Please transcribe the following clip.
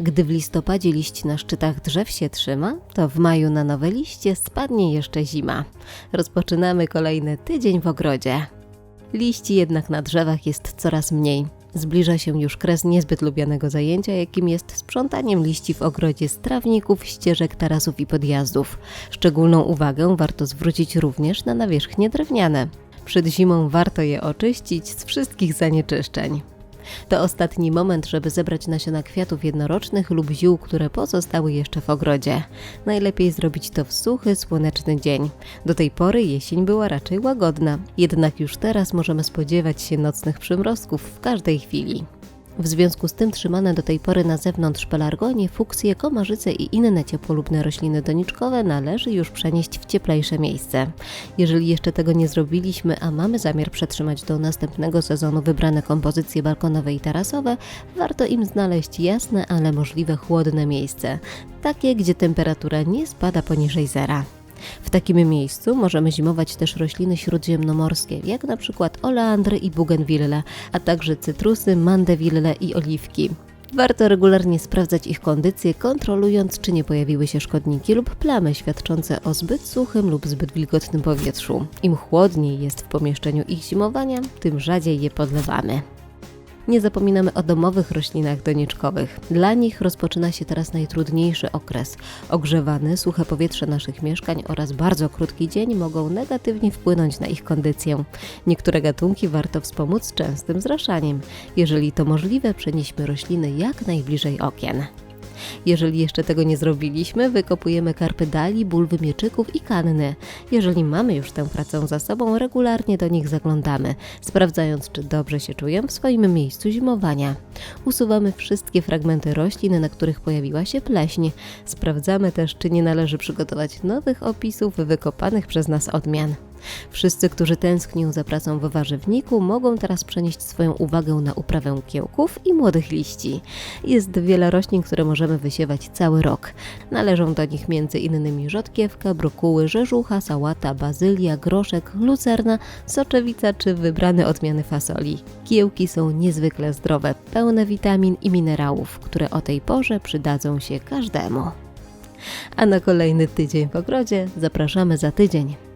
Gdy w listopadzie liść na szczytach drzew się trzyma, to w maju na nowe liście spadnie jeszcze zima. Rozpoczynamy kolejny tydzień w ogrodzie. Liści jednak na drzewach jest coraz mniej. Zbliża się już kres niezbyt lubianego zajęcia, jakim jest sprzątaniem liści w ogrodzie z trawników, ścieżek, tarasów i podjazdów. Szczególną uwagę warto zwrócić również na nawierzchnie drewniane. Przed zimą warto je oczyścić z wszystkich zanieczyszczeń. To ostatni moment, żeby zebrać nasiona kwiatów jednorocznych lub ziół, które pozostały jeszcze w ogrodzie. Najlepiej zrobić to w suchy, słoneczny dzień. Do tej pory jesień była raczej łagodna, jednak już teraz możemy spodziewać się nocnych przymrozków w każdej chwili. W związku z tym trzymane do tej pory na zewnątrz pelargonie, fuksje, komarzyce i inne ciepłolubne rośliny doniczkowe należy już przenieść w cieplejsze miejsce. Jeżeli jeszcze tego nie zrobiliśmy, a mamy zamiar przetrzymać do następnego sezonu wybrane kompozycje balkonowe i tarasowe, warto im znaleźć jasne, ale możliwe chłodne miejsce, takie gdzie temperatura nie spada poniżej zera. W takim miejscu możemy zimować też rośliny śródziemnomorskie, jak na przykład oleandry i bougainville, a także cytrusy, mandewille i oliwki. Warto regularnie sprawdzać ich kondycję, kontrolując, czy nie pojawiły się szkodniki lub plamy świadczące o zbyt suchym lub zbyt wilgotnym powietrzu. Im chłodniej jest w pomieszczeniu ich zimowania, tym rzadziej je podlewamy. Nie zapominamy o domowych roślinach doniczkowych. Dla nich rozpoczyna się teraz najtrudniejszy okres. Ogrzewane, suche powietrze naszych mieszkań oraz bardzo krótki dzień mogą negatywnie wpłynąć na ich kondycję. Niektóre gatunki warto wspomóc częstym zraszaniem. Jeżeli to możliwe, przenieśmy rośliny jak najbliżej okien. Jeżeli jeszcze tego nie zrobiliśmy, wykopujemy karpy dali, bulwy mieczyków i kanny. Jeżeli mamy już tę pracę za sobą, regularnie do nich zaglądamy, sprawdzając, czy dobrze się czują w swoim miejscu zimowania. Usuwamy wszystkie fragmenty roślin, na których pojawiła się pleśń. Sprawdzamy też, czy nie należy przygotować nowych opisów wykopanych przez nas odmian. Wszyscy, którzy tęsknią za pracą w warzywniku, mogą teraz przenieść swoją uwagę na uprawę kiełków i młodych liści. Jest wiele roślin, które możemy wysiewać cały rok. Należą do nich m.in. rzodkiewka, brokuły, rzeżucha, sałata, bazylia, groszek, lucerna, soczewica czy wybrane odmiany fasoli. Kiełki są niezwykle zdrowe, pełne witamin i minerałów, które o tej porze przydadzą się każdemu. A na kolejny tydzień w ogrodzie zapraszamy za tydzień.